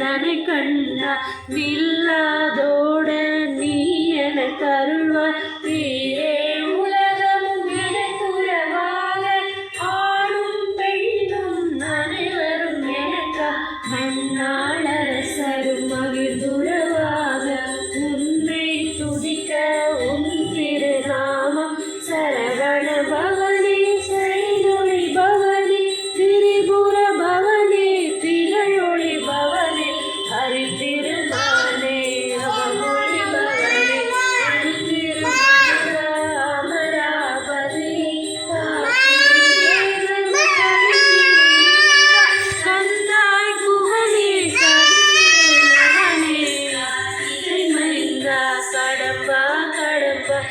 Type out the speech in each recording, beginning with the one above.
தனை கண்ணா வில்லாதோட நீ என கருள்வாய்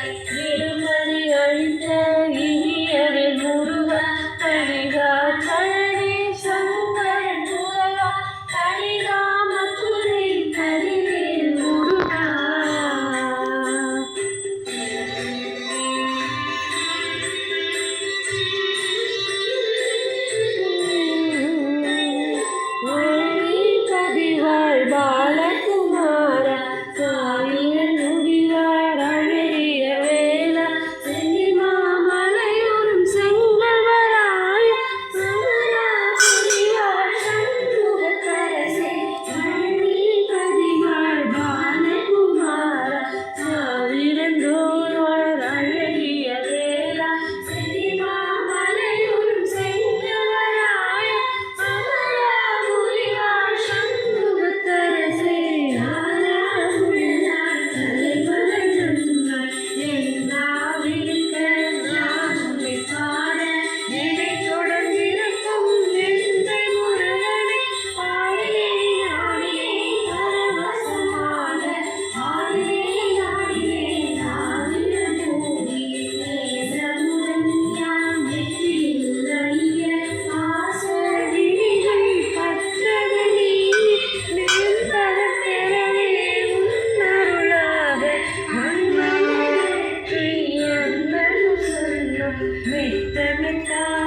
Yeah. திட்டமிட்டார்